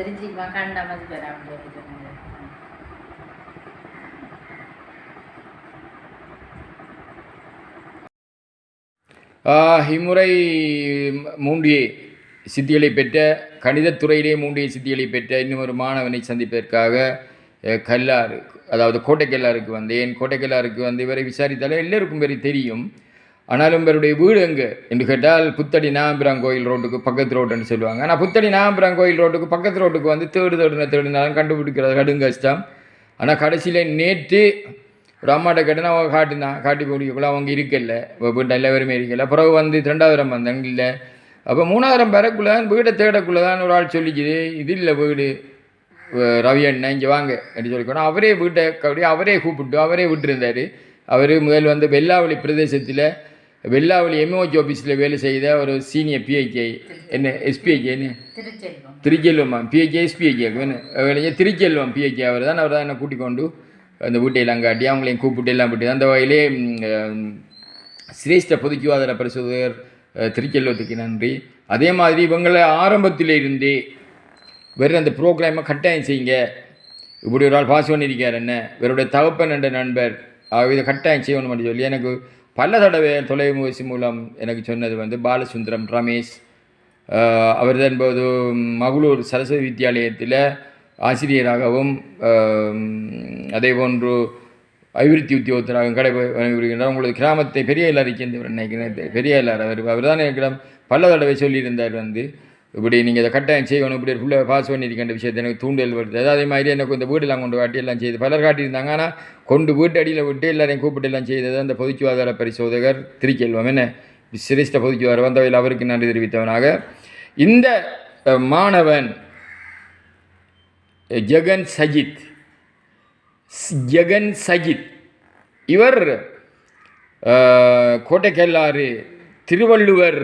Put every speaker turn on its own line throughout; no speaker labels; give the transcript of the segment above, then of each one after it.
தெரிஞ்சுக்குமா கண்ட மாதிரி பெறாமல்
ஆஹ், இம்முறை மூன்றிய சித்திகளை பெற்ற கணிதத்துறையிலே மூன்றிய சித்திகளை பெற்ற இன்னும் ஒரு மாணவனை சந்திப்பதற்காக கல்லாறு அதாவது கோட்டைக்கல்லாருக்கு வந்தேன். கோட்டைக்கல்லாருக்கு வந்து இவரை விசாரித்தாலே எல்லோருக்கும் பேர் தெரியும். ஆனாலும் இவருடைய வீடு எங்கே? என்று கேட்டால் புத்தடி நாம்பிரான் கோயில் ரோட்டுக்கு பக்கத்து ரோட்டுன்னு சொல்லுவாங்க. ஆனால் புத்தடி நாம்பிரான் கோயில் ரோட்டுக்கு பக்கத்து ரோட்டுக்கு வந்து தேடு தேடுன தேடுனாலும் கண்டுபிடிக்கிறது கடும் கஷ்டம். ஆனால் கடைசியில் நேற்று ஒரு அம்மாட்ட கேட்டேன் அவங்க காட்டினான் காட்டி பிடிக்கக்குள்ள அவங்க இருக்கல. வீட்டை எல்லாருமே இருக்கல. பிறகு வந்து ரெண்டாயிரம் வந்தாங்க இல்லை. அப்போ மூணாயிரம் பேரக்குள்ளே தான் வீடை தேடக்குள்ளே தான் ஒரு ஆள் சொல்லிக்குது இது இல்லை வீடு. ரவி அண்ணன் இங்கே வாங்க. அப்படின்னு சொல்லிக்கணும் அவரே வீட்டை அப்படியே அவரே கூப்பிட்டு அவரே விட்டுருந்தார். அவர் முதல் வந்து வெள்ளாவளி பிரதேசத்தில் வெள்ளாவளி எம்ஓஜி ஆஃபீஸில் வேலை செய்த ஒரு சீனியர் பிஹெச்ஐ என்ன எஸ்பிஹெச்ஐ என்ன
திருச்செல்வம்
பிஹெச்ஐ எஸ்பிஹெச்ஐ வேலையை திருச்செல்வம் பிஹெச்ஐ அவர் தான் அவர் தான் என்னை கூட்டிக் கொண்டு அந்த வீட்டையெல்லாம் காட்டி அவங்களையும் கூப்பிட்டு எல்லாம் விட்டு அந்த வகையிலே சிரேஷ்ட பொது சுகாதார பரிசோதகர் திருச்செல்வத்துக்கு நன்றி அதே மாதிரி இவங்களை ஆரம்பத்திலே இருந்தே வேறு அந்த ப்ரோக்ராமை கட்டாயம் செய்யுங்க இப்படி ஒரு ஆள் பாஸ் பண்ணியிருக்கார் என்ன இவருடைய தகப்பன் என்ற நண்பர் இதை கட்டாயம் செய்யணும் மட்டும் சொல்லி எனக்கு பல தடவை தொலைபேசி மூலம் எனக்கு சொன்னது வந்து பாலசுந்தரம் ரமேஷ். அவர் தான்போது மகளூர் சரஸ்வதி வித்தியாலயத்தில் ஆசிரியராகவும் அதே போன்று அபிவிருத்தி உத்தியோகத்தராகவும் கடை வருகின்றார் உங்களது கிராமத்தை பெரிய எல்லாருக்கு நினைக்கிறேன். பெரிய எல்லார் அவர் அவர் தான் எனக்கு பல தடவை சொல்லியிருந்தார் வந்து. இப்படி நீங்கள் இதை கட்டாயம் செய்யணும் இப்படி ஃபுல்லாக பாஸ் பண்ணியிருக்கின்ற விஷயத்தை எனக்கு தூண்டல் வருது. அதாவது அதே மாதிரி எனக்கு இந்த வீடெல்லாம் கொண்டு காட்டி எல்லாம் செய்து பலர் காட்டியிருந்தாங்க. ஆனால் கொண்டு வீட்டு அடியில் விட்டு எல்லாரையும் கூப்பிட்டு எல்லாம் செய்தது அந்த பொதுச்சுவாதார பரிசோதகர் திருச்செல்வம் என்ன? சிரேஷ்ட பொதுச் வந்தவையில் அவருக்கு நன்றி தெரிவித்தவனாக. இந்த மாணவன் ஜெகன் சஜித் ஜெகன் சஜித் இவர் கோட்டைக்கல்லாறு திருவள்ளுவர்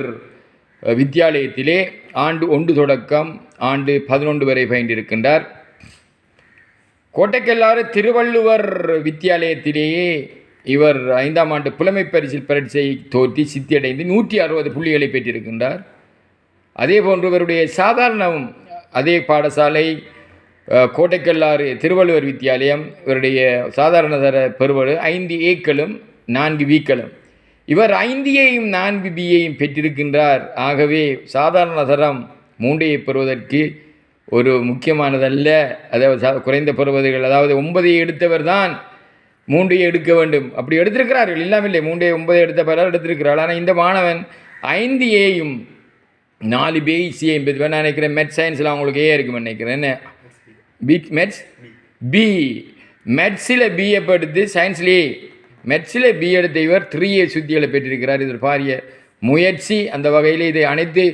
வித்தியாலயத்திலே ஆண்டு ஒன்று தொடக்கம் ஆண்டு பதினொன்று வரை பயின்றிருக்கின்றார். கோட்டைக்கல்லாறு திருவள்ளுவர் வித்தியாலயத்திலேயே இவர் ஐந்தாம் ஆண்டு புலமை பரிசில் பரீட்சையை தோற்றி சித்தியடைந்து நூற்றி அறுபது புள்ளிகளை பெற்றிருக்கின்றார். அதே போன்று இவருடைய சாதாரணம் அதே பாடசாலை கோட்டைக்கல்லாறு திருவள்ளுவர் வித்தியாலயம் இவருடைய சாதாரண தர பெறுவது ஐந்து ஏக்களும் நான்கு வீக்களும் இவர் ஐந்தியையும் நான்கு பியையும் பெற்றிருக்கின்றார். ஆகவே சாதாரண தரம் மூன்றையை பெறுவதற்கு ஒரு முக்கியமானதல்ல. அதாவது சா- குறைந்த பெறுவதுகள் அதாவது ஒன்பதை எடுத்தவர் தான் மூன்றையை எடுக்க வேண்டும். அப்படி எடுத்திருக்கிறார்கள் இல்லாமில்லை. மூன்றை ஒன்பதை எடுத்த பிறகு எடுத்திருக்கிறார் ஆனால் இந்த மாணவன் ஐந்து ஏயும் நாலு பிசி என்பது நான் நினைக்கிறேன் மெட் சயின்ஸில் அவங்களுக்கு ஏ இருக்குன்னு நினைக்கிறேன். என்ன? பி மெட்ஸ் பி மெட்ஸில் பிஏ படுத்து சயின்ஸ்லேயே மெட்ஸில் பி எடுத்த இவர் த்ரீ ஏ சுத்திகளை பெற்றிருக்கிறார். இது பாரிய முயற்சி அந்த வகையில் இதை அனைத்து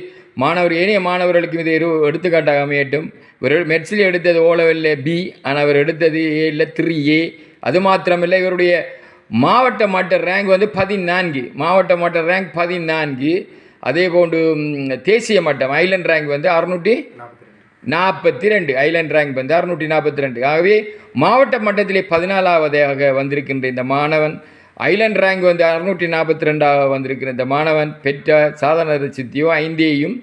மாணவர் ஏனைய மாணவர்களுக்கும் இதை எடுத்துக்காட்டாக அமையட்டும். இவர் மெட்ஸில் எடுத்தது ஓ லெவலில் பி ஆனால் அவர் எடுத்தது ஏ இல்லை த்ரீ ஏ. அது மாத்திரமில்லை இவருடைய மாவட்ட மாட்ட ரேங்க் வந்து பதினான்கு. மாவட்ட மாட்ட ரேங்க் பதினான்கு. அதே போன்று தேசிய மட்டம் ஐலண்ட் ரேங்க் வந்து அறுநூற்றி நாற்பத்தி ரெண்டு ஐலண்ட் ரேங்க் வந்து அறுநூற்றி நாற்பத்தி ரெண்டு ஆகவே மாவட்ட மட்டத்திலே பதினாலாவதாக வந்திருக்கின்ற இந்த மாணவன் ஐலண்ட் ரேங்க் வந்து அறுநூற்றி நாற்பத்தி ரெண்டாக வந்திருக்கிற இந்த மாணவன் பெற்ற சாதாரண சித்தியோ ஐந்தேயும்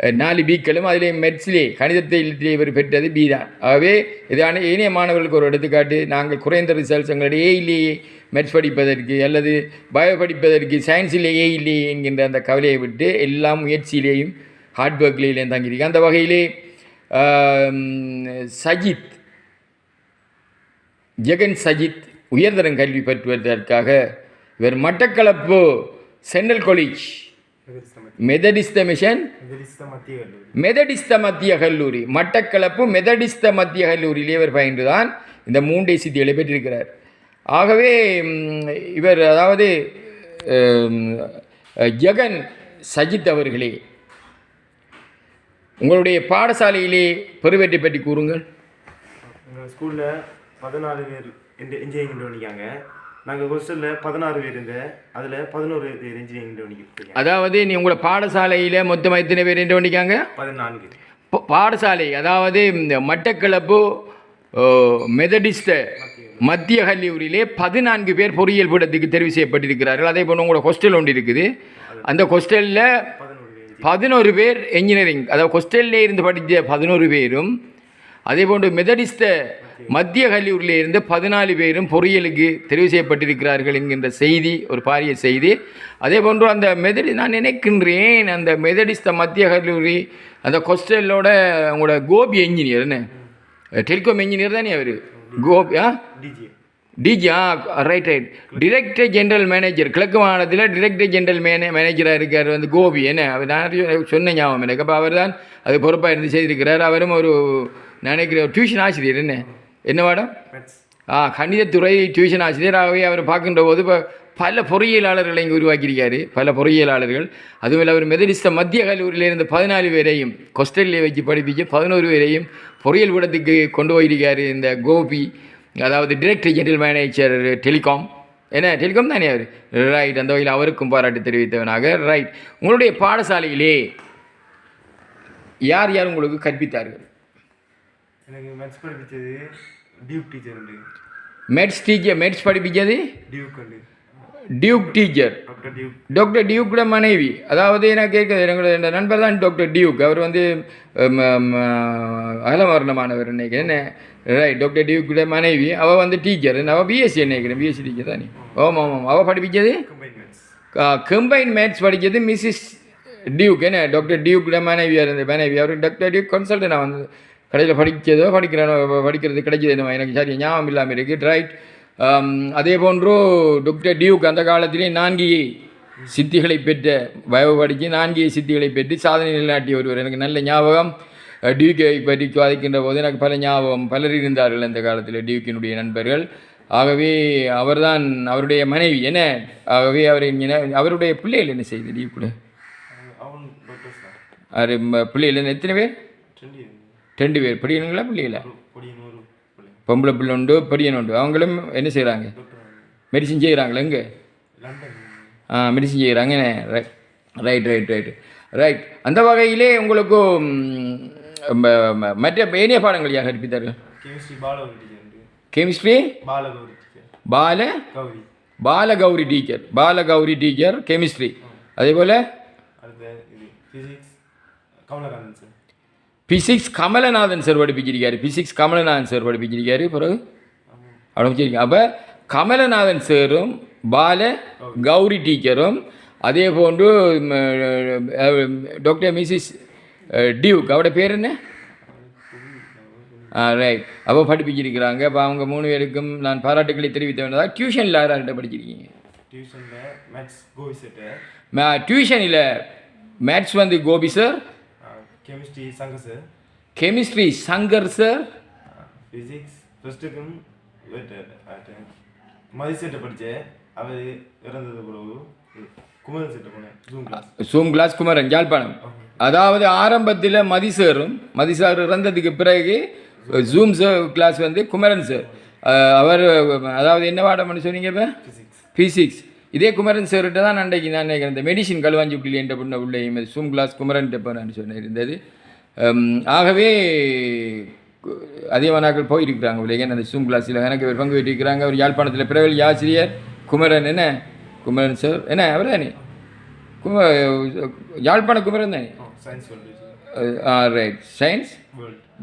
நாலு பீக்களும் அதிலே மெட்ஸ்லே கணிதத்திலே இவர் பெற்றது பி தான். ஆகவே இதான இனிய மாணவர்களுக்கு ஒரு எடுத்துக்காட்டு நாங்கள் குறைந்த ரிசல்ட்ஸ் எங்களுடைய ஏயிலேயே மெட்ஸ் படிப்பதற்கு அல்லது பயோ படிப்பதற்கு சயின்ஸிலே இல்லையே என்கின்ற அந்த கவலையை விட்டு எல்லாம் முயற்சியிலேயும் ஹார்ட் ஒர்க்லேயும் தங்கியிருக்கு. அந்த வகையிலே சஜித். ஜெகன் சஜித் உயர்தரம் கல்வி பெற்றுவதற்காக இவர் Batticaloa central college. Methodist mission. Methodist மத்திய கல்லூரி. மட்டக்களப்பு மெதடிஸ்த மத்திய கல்லூரியிலே இவர் பயின்றுதான் இந்த மூன்றை சித்திகளை பெற்றிருக்கிறார் ஆகவே இவர் அதாவது ஜெகன் சஜித் அவர்களே உங்களுடைய பாடசாலையிலே பெருவெற்றி பற்றி கூறுங்கள்.
எங்கள் ஸ்கூலில் பதினாலு பேர் இன்ஜினியரிங் பண்ணிக்காங்க நாங்கள் ஹோஸ்டலில் பதினாறு பேர் இருந்த அதில் பதினோரு பேர் இன்ஜினியரிங் பண்ணிக்கிட்டு
அதாவது நீ உங்களோட பாடசாலையில் மொத்தமாக எத்தனை பேர் என்ன பண்ணிக்காங்க
பதினான்கு.
பாடசாலை அதாவது இந்த மட்டக்களப்பு ஓ, மெதடிஸ்த மத்திய கல்லூரியிலே பதினான்கு பேர் பொறியியல் பீடத்துக்கு தெரிவு செய்யப்பட்டிருக்கிறார்கள். அதே போன்று உங்களோட ஹாஸ்டல் ஒன்று இருக்குது. அந்த ஹாஸ்டலில்
பதினோரு பேர்
என்ஜினியரிங் அதாவது ஹாஸ்டல்லே இருந்து படித்த பதினோரு பேரும் அதே போன்று மெதடிஸ்த மத்திய கல்லூரியில் இருந்து பதினாலு பேரும் பொறியியலுக்கு தெரிவு செய்யப்பட்டிருக்கிறார்கள் என்கின்ற செய்தி ஒரு பாரிய செய்தி. அதே போன்று அந்த மெதடி நான் நினைக்கின்றேன் அந்த மெதடிஸ்த மத்திய கல்லூரி அந்த கொஸ்டலோட உங்களோட கோபி என்ஜினியர் என்ன? டெலிகாம் என்ஜினியர் தானே அவர்? கோபி ஆ?
டிஜி
ஆ right right director general manager கிழக்கு மாநிலத்தில் டிரெக்டர் ஜெனரல் மேனே மேனேஜராக இருக்கார் வந்து கோபி. என்ன? அவர் நான் சொன்ன ஞாபகம் எனக்கு. அப்போ அவர் தான் அது பொறுப்பாக இருந்து செய்திருக்கிறார். அவரும் ஒரு நினைக்கிற டியூஷன் ஆசிரியர். என்ன? என்ன மேடம்? ஆ கணிதத்துறை டியூஷன் ஆசிரியராகவே அவர் பார்க்கின்ற போது இப்போ பல பொறியியலாளர்களை இங்கே உருவாக்கியிருக்காரு. பல பொறியியலாளர்கள். அதுவும் அவர் மெதடிஸ்த மத்திய கல்லூரியில் இருந்த பதினாலு பேரையும் கொஸ்டலில் வச்சு படிப்பிச்சு பதினோரு பேரையும் பொறியியல் கூடத்துக்கு கொண்டு போயிருக்காரு இந்த கோபி. அதாவது டிரெக்டர் ஜெனரல் மேனேஜர் டெலிகாம் என்ன டெலிகாம் தானே அவர்? ரைட் அந்த வகையில் அவருக்கும் பாராட்டு தெரிவித்தவனாக. ரைட் உங்களுடைய பாடசாலையிலே யார் யார் உங்களுக்கு கற்பித்தார்கள்?
எனக்கு maths படிப்பிச்சது Duke teacher
maths teacher maths படிப்பிச்சது?
Duke
Duke teacher
doctor Duke
doctor டியூக்கோட மனைவி. அதாவது நான் கேட்குறது எங்களோட இந்த நண்பர் தான் டாக்டர் டியூக் அவர் வந்து அகலமரணமானவர் நினைக்கிறேன் என்ன? ரைட் டாக்டர் டியூக்கோட மனைவி. அவள் வந்து டீச்சர் அவள் பிஎஸ்சி நினைக்கிறேன் பிஎஸ்சி டீச்சர் தானே? ஆமாம் ஆமாம். அவள் படிப்பிச்சது?
கம்பைன் மேத்ஸ்
படித்தது மிஸ்ஸஸ் டியூக் என்ன டாக்டர் டியூக்கோட மனைவியாக இருந்த மனைவி. அவர் டாக்டர் டியூக் கன்சல்டன் நான் வந்து கடையில் படித்ததோ படிக்கிறேனோ படிக்கிறது கிடைச்சது என்னமோ. எனக்கு சரி ஞாபகம் இல்லாமல் இருக்குது ரைட் அதே போன்று டாக்டர் டியூக் அந்த காலத்திலே நான்கு சித்திகளை பெற்ற வயவு படித்து நான்கு சித்திகளை பெற்று சாதனை நிலைநாட்டிய ஒருவர். எனக்கு நல்ல ஞாபகம் டியூக்கை பற்றி சுவாதிக்கின்ற போது எனக்கு பல ஞாபகம் பலர் இருந்தார்கள் அந்த காலத்தில் டியூக்கினுடைய நண்பர்கள். ஆகவே அவர்தான் அவருடைய மனைவி என்ன ஆகவே அவரை அவருடைய பிள்ளைகள் என்ன
டாக்டர்ஸ் தான்
அவர் பிள்ளைகள் என்ன எத்தனை பேர்? ரெண்டு பேர். படிக்கணுங்களா பிள்ளைகளா? பொம்பளை பிள்ளை உண்டு படியன் உண்டு. அவங்களும் என்ன செய்கிறாங்க மெடிசின் செய்கிறாங்களா எங்கே? ஆ மெடிசின் செய்கிறாங்க ரைட் ரைட் ரைட் ரைட் அந்த வகையிலே உங்களுக்கு மற்ற ஏனைய பாடங்கள் யார் கற்பித்தார்கள்
chemistry
Bala?
Gowri.
Balagowri teacher Balagowri teacher chemistry அதே போல்?
ஃபிசிக்ஸ் சார்
கமலநாதன் சார் படிப்பிச்சிருக்காரு ஃபிசிக்ஸ் கமலநாதன் சார் படிப்பிச்சிருக்காரு பிறகு ஆரம்பிச்சிருக்கீங்க அப்போ கமலநாதன் சாரும் பால கௌரி டீச்சரும் அதே போன்று டாக்டர் மிஸ்ஸஸ் டியூக் அவட பேர் என்ன ஆ ரைட் அப்போ படிப்பிச்சிருக்கிறாங்க அப்போ அவங்க மூணு பேருக்கும் நான் பாராட்டுக்களை தெரிவித்த வேண்டியதாக டியூஷனில் யார்கிட்ட படிச்சிருக்கீங்க
டியூஷனில் மேத்ஸ் செட்டு
மே டியூஷனில் மேத்ஸ் வந்து கோபி சார்
கெமிஸ்ட்ரி சங்க sir
chemistry Sankar sir
physics ஃபஸ்ட்டுக்கும் Mathi செட்டை படித்தேன் அவர் இறந்தது பிறகு குமரன் செட்டை போனேன். Zoom class
Kumaran Jaffna. அதாவது ஆரம்பத்தில் மதி சாரும் மதி சார் இறந்ததுக்கு பிறகு ஜூம் சார் கிளாஸ் வந்து குமரன் சார் அவர் அதாவது என்ன பாடம்னு சொன்னீங்க இப்போ?
ஃபிசிக்ஸ்
இதே குமரன் சார்கிட்ட தான் அன்றைக்கு நான் நினைக்கிறேன். இந்த மெடிசின் களுவாஞ்சிக்குள்ளி என்ற பொண்ணு உள்ள சூம் கிளாஸ் குமரன் நான் சொன்ன இருந்தது. ஹம், ஆகவே அதிகமானாக்கள் போயிருக்கிறாங்க உலக அந்த சூம் கிளாஸில் எனக்கு ஒரு பங்கு பெற்றிருக்கிறாங்க ஒரு யாழ்ப்பாணத்தில் பிறவெளி ஆசிரியர். குமரன் என்ன? குமரன் சார் என்ன? அவர் தானே? கும யாழ்ப்பாண குமரன் தானே? Right science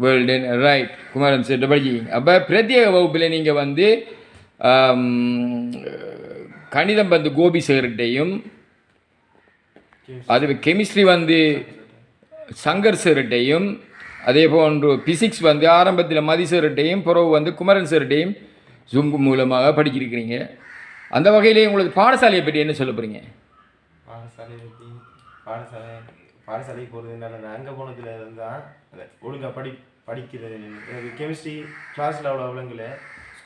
world
right Kumaran sir படிச்சிங்க அப்போ பிரத்யேக வகுப்பில் நீங்கள் வந்து ஆம், கணிதம் வந்து கோபி சார்கிட்டையும் அது கெமிஸ்ட்ரி வந்து சங்கர் சார்கிட்டையும் அதே போன்று பிசிக்ஸ் வந்து ஆரம்பத்தில் மதி சார்கிட்டையும் பிறகு வந்து குமரன் சார்கிட்டையும் ஜூம் மூலமாக படிச்சிருக்கிறீங்க. அந்த வகையிலே உங்களுக்கு பாடசாலையை பற்றி என்ன சொல்ல போகிறீங்க
பாடசாலையை பற்றி பாடசாலை பாடசாலைக்கு போகிறது நான் அங்கே போனதுல இருந்தால் ஒழுங்காக படி படிக்கிறது எனக்கு கெமிஸ்ட்ரி கிளாஸில் அவ்வளோ விளங்கல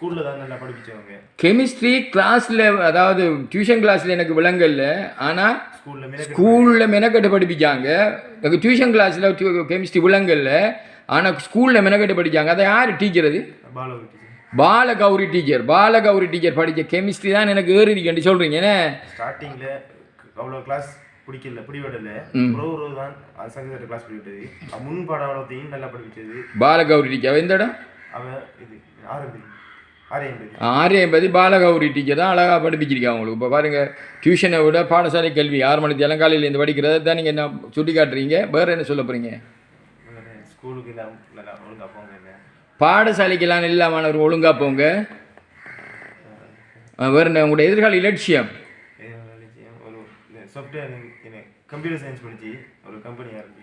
ஸ்கூலில் தான் நல்லா படிப்பிச்சவங்க.
கெமிஸ்ட்ரி கிளாஸில் அதாவது டியூஷன் கிளாஸில் எனக்கு விளங்கல்ல ஆனால்
ஸ்கூலில் மினக்கு
ஸ்கூலில் மெனக்கட்டு படிப்பிச்சாங்க. எனக்கு டியூஷன் கிளாஸில் கெமிஸ்ட்ரி விளங்கல்ல ஆனால் ஸ்கூலில் மெனக்கட்டு படித்தாங்க அதை யார் டீச்சர் அது?
பாலகௌரி டீச்சர்.
பாலகௌரி டீச்சர். படித்த கெமிஸ்ட்ரி தான் எனக்கு ஏறி இருக்குன்னு சொல்கிறீங்க என்ன?
ஸ்டார்டிங்கில் அவ்வளோ கிளாஸ் பிடிக்கல பிடிவிடல ஒரு ஒரு தான் சங்கீத கிளாஸ் பிடிவிட்டது முன் பாடம் அவ்வளோத்தையும் நல்லா படிப்பிச்சது.
பாலகௌரி டீச்சர். எந்த இடம்?
அவன் இது ஆரம்பி
ஆறு எண்பது பாலகௌரி டீச்சர் தான் அழகாக படிப்பிச்சிருக்காங்க உங்களுக்கு. இப்போ பாருங்கள் டியூஷனை விட பாடசாலை கல்வி ஆறு மணிக்கு இளங்காலையிலேருந்து படிக்கிறத தான் நீங்கள் என்ன சுட்டி காட்டுறீங்க வேறு என்ன சொல்ல போகிறீங்க பாடசாலைக்கெல்லாம் எல்லா மாணவர்கள் ஒழுங்காக போங்க வேற என்ன உங்களுடைய எதிர்கால இலட்சியம்?
கம்ப்யூட்டர் சயின்ஸ் படிச்சு ஒரு கம்பெனி ஆரம்பிக்கணும்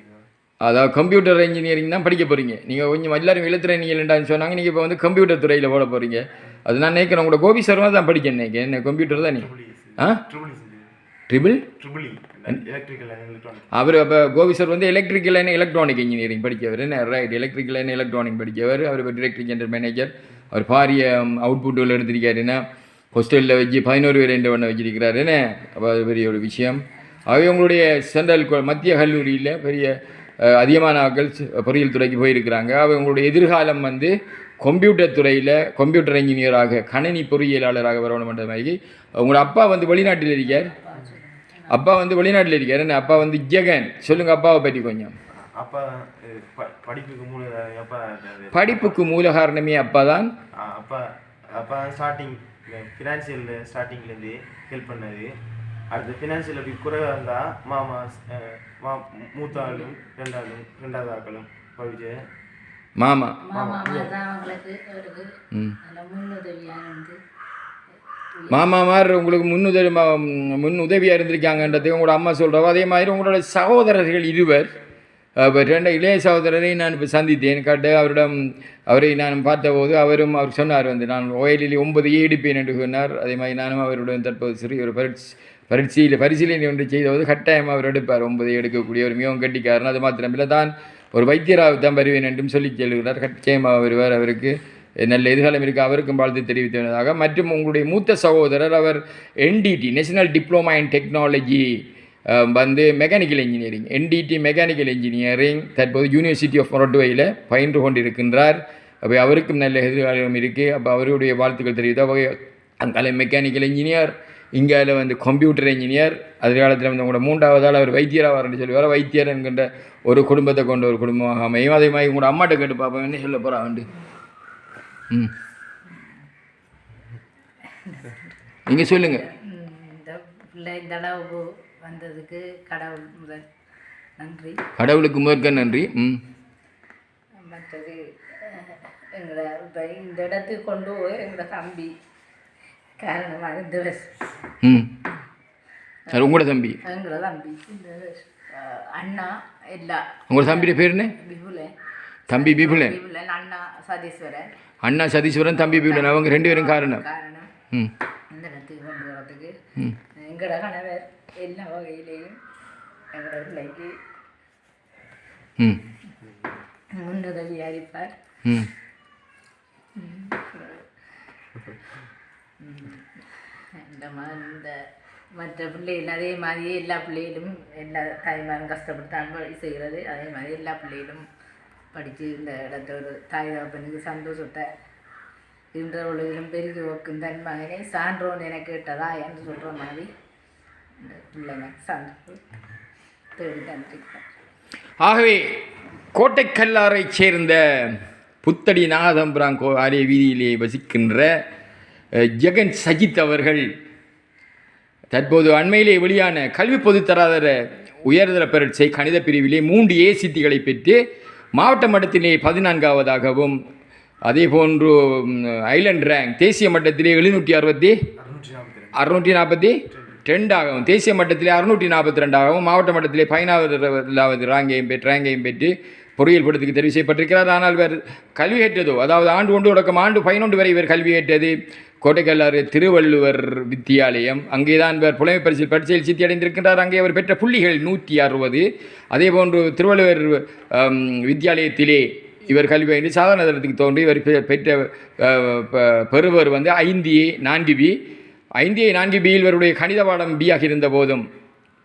அதாவது கம்ப்யூட்டர் இன்ஜினியரிங் தான் படிக்க போகிறீங்க நீங்கள் கொஞ்சம் எல்லாரும் நீங்கள் சொன்னாங்க நீங்கள் இப்போ வந்து கம்ப்யூட்டர் துறையில் போட போகிறீங்க அது நான் நினைக்கிறேன் உங்களோட கோபி சர்மா தான் படிக்க நினைக்கிறேன் என்ன கம்ப்யூட்டர் தான் நீ? ஆ?
ட்ரிபிள்
ட்ரிபிள் அவர் அப்போ கோபி சார் வந்து எலக்ட்ரிக்கல் அண்ட் எலக்ட்ரானிக் இன்ஜினியரிங் படித்தவர் என்ன ரைட் எலக்ட்ரிக்கல் அண்ட் எலக்ட்ரானிக் படித்தவர் அவர் இப்போ டிரெக்டர் ஜெனரல் மேனேஜர் அவர் பாரிய அவுட்புட்டுகள் எடுத்திருக்காரு. என்ன ஹாஸ்டலில் வச்சு பதினோரு பேர் ரெண்டு ஒன்று வச்சிருக்கிறாரு. என்ன அப்போ அது பெரிய ஒரு விஷயம். ஆகவே உங்களுடைய சென்ட்ரல் மத்திய கல்லூரியில் பெரிய அதிகமான ஆட்கள் பொறியியல் துறைக்கு போயிருக்கிறாங்க. அவை உங்களுடைய எதிர்காலம் வந்து கம்ப்யூட்டர் துறையில் கம்ப்யூட்டர் இன்ஜினியராக கணினி பொறியியலாளராக வரணுன்ற மாதிரி. உங்களோட அப்பா வந்து வெளிநாட்டில் இருக்கார். அப்பா வந்து வெளிநாட்டில் இருக்கார். என்ன அப்பா வந்து ஜெகன். சொல்லுங்கள் அப்பாவை பற்றி கொஞ்சம்.
படிப்புக்கு மூல
காரணமே அப்பா தான்.
அப்பா அப்பா ஸ்டார்டிங் ஃபினான்ஷியல் ஸ்டார்டிங்லேருந்து ஹெல்ப் பண்ணது அடுத்து ஃபினான்ஷியல் அப்படி குறைவாக இருந்தால் மாமா மா மூத்த ஆளும் ரெண்டாளும் ரெண்டாவது ஆக்களும் படிச்சு
மாமா.
மாமா தான் அவங்களுக்கு ஒரு
ம்.
நல்ல முன்னுதவியாக இருந்து.
மாமாமார் உங்களுக்கு முன்னுதவி முன் உதவியாக இருந்திருக்காங்கன்றது உங்களோட அம்மா சொல்கிறோம் அதே மாதிரி உங்களோட சகோதரர்கள் இருவர் இப்போ ரெண்டு இளைய சகோதரரை நான் இப்போ சந்தித்தேன். கேட்டு அவரிடம் அவரை நான் பார்த்தபோது அவரும் அவர் சொன்னார் வந்து நான் ஓயலில் ஒன்பது ஏ எடுப்பேன் என்று சொன்னார். அதே மாதிரி நானும் அவருடன் தற்போது சிறிய ஒரு பரீட்சை பரீட்சையில் பரிசீலனை ஒன்று செய்தபோது கட்டாயம் அவர் எடுப்பார். ஒன்பது எடுக்கக்கூடிய ஒரு மிகவும் கட்டிக்காரன். அது மாத்திரமில்லை தான் ஒரு வைத்தியராக தான் வருவேன் என்றும் சொல்லி செல்கிறார். கட்டாயமாக வருவார் அவருக்கு. நல்ல எதிர்காலம் இருக்குது அவருக்கும் வாழ்த்து தெரிவித்ததாக மற்றும் உங்களுடைய மூத்த சகோதரர் அவர் NDT national diploma in technology வந்து mechanical engineering NDT mechanical engineering தற்போது யூனிவர்சிட்டி ஆஃப் மொரட்டுவையில் பயின்று கொண்டிருக்கின்றார். அப்போ அவருக்கும் நல்ல எதிர்காலம் இருக்குது அப்போ அவருடைய வாழ்த்துக்கள் தெரிவித்த அங்கால மெக்கானிக்கல் இன்ஜினியர் இங்கால வந்து கம்ப்யூட்டர் இன்ஜினியர் எதிர்காலத்தில் வந்து உங்களோட மூன்றாவதால் அவர் வைத்தியராக சொல்லுவார் வைத்தியர் என்கின்ற ஒரு குடும்பத்தை கொண்ட ஒரு குடும்பமாக அமையும். அதே மாதிரி உங்களோட அம்மாட்ட கேட்டு பார்ப்போம் என்ன சொல்ல போகிறா வந்து ம். நீங்கள் சொல்லுங்கள்
பிள்ளை இந்த அளவுக்கு வந்ததுக்கு கடவுள் முதல் நன்றி.
கடவுளுக்கு முதற்க நன்றி. ம்.
மற்றது எங்களை இந்த இடத்துக்கு கொண்டு போய் எங்களோட தம்பி காரணமாக இருந்தவர்
ம். அது உங்களோட தம்பி?
எங்களோட தம்பி. இந்த அண்ணா எல்லா.
உங்களோட தம்பியோட பேர் என்ன?
பிபுலன்
தம்பி பிபுலன்
பிபுலன் அண்ணா சதீஸ்வரன்.
அண்ணா சதீஸ்வரன் தம்பி பிபுலன் அவங்க ரெண்டு பேரும் காரணம்.
காரணம்.
ம்.
இந்த இடத்துக்கு கொண்டு வரதுக்கு. எங்களோட கணவர் எல்லா வகையிலையும் எங்களோட பிள்ளைக்கு
ம்.
முன்னுதவி அளிப்பார்
ம்.
இந்த மாதிரி இந்த மற்ற பிள்ளைகள் அதே மாதிரியே எல்லா பிள்ளைகளும் எல்லா தாய்மாரும் கஷ்டப்பட்டு செய்கிறது. அதே மாதிரி எல்லா பிள்ளைகளும் படித்து இந்த இடத்த ஒரு தாய் தகப்பனுக்கு சந்தோஷத்தை இன்ற உலகிலும் பெருகி வைக்கும் தன் மகனை சான்றோன் என கேட்டதா என்று சொல்கிற மாதிரி இந்த பிள்ளைங்க சான்று தேடி தந்திருக்கிறார்.
ஆகவே கோட்டைக்கல்லாரைச் சேர்ந்த புத்தடி நாகதம்புரான் கோ அரிய வீதியிலே வசிக்கின்ற ஜெகன் சஜித் அவர்கள் தற்போது அண்மையிலே வெளியான கல்வி பொதுத்தராதர உயர்தர பரீட்சை கணித பிரிவிலே மூன்று ஏ சித்திகளை பெற்று மாவட்ட மட்டத்திலே பதினான்காவதாகவும் அதே போன்று ஐலண்ட் ரேங்க் தேசிய மட்டத்திலே எழுநூற்றி அறுபத்தி
நாற்பத்தி
அறுநூற்றி நாற்பத்தி ரெண்டாகவும் தேசிய மட்டத்திலே அறுநூற்றி நாற்பத்தி ரெண்டாகவும் மாவட்ட மட்டத்திலே பதினாவது ரேங்கையும் பெற்று ரேங்கையும் பெற்று பொறியியல் படத்துக்கு தெரிவு செய்யப்பட்டிருக்கிறார். ஆனால் இவர் கல்வி ஏற்றதோ. அதாவது ஆண்டு ஒன்று தொடக்கம் ஆண்டு பதினொன்று வரை இவர் கல்வி ஏற்றது. கோட்டைக்கல்லாறு திருவள்ளுவர் வித்தியாலயம். அங்கேதான் இவர் புலமை பரிசில் பரிசையில் சித்தி அடைந்திருக்கின்றார். அங்கே அவர் பெற்ற புள்ளிகள் நூற்றி அறுபது. அதே போன்று திருவள்ளுவர் வித்தியாலயத்திலே இவர் கல்வி பயின்று சாதாரண தரத்துக்கு தோன்றி இவர் பெ- பெற்ற ப- பெறுவர் வந்து ஐந்து ஏ நான்கு பி. ஐந்து ஏ நான்கு பியில் இவருடைய கணித பாடம் பி ஆகி இருந்த போதும்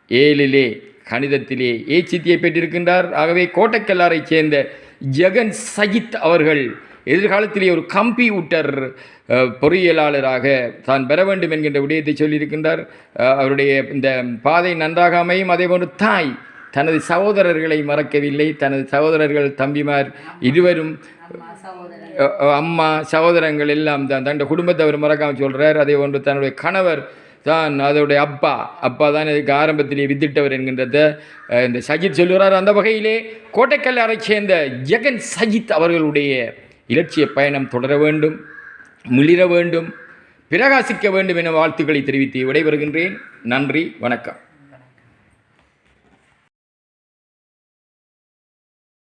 ஏழிலே கணிதத்திலே ஏச்சித்தியை பெற்றிருக்கின்றார். ஆகவே கோட்டைக்கல்லாரை சேர்ந்த ஜெகன் சஜித் அவர்கள் எதிர்காலத்திலே ஒரு கம்ப்யூட்டர் பொறியியலாளராக தான் பெற வேண்டும் என்கின்ற விடயத்தை சொல்லியிருக்கின்றார். அவருடைய இந்த பாதை நன்றாக அமையும். அதேபோன்று தாய் தனது சகோதரர்களை மறக்கவில்லை. தனது சகோதரர்கள் தம்பிமார் இருவரும்
அம்மா
அம்மா சகோதரங்கள் எல்லாம் தான் தன்னுடைய குடும்பத்தை அவர் மறக்காமல் சொல்கிறார் அதே போன்று தன்னுடைய கணவர் தான் அதோடைய அப்பா. அப்பா தான் இதுக்கு ஆரம்பத்திலே வித்திட்டவர் என்கின்றத இந்த சஜித் சொல்லுகிறார். அந்த வகையிலே கோட்டைக்கல்லாரைச் சேர்ந்த ஜெகன் சஜித் அவர்களுடைய இலட்சிய பயணம் தொடர வேண்டும் மிளிர வேண்டும் பிரகாசிக்க வேண்டும் என வாழ்த்துக்களை தெரிவித்து விடைபெறுகின்றேன். நன்றி வணக்கம்.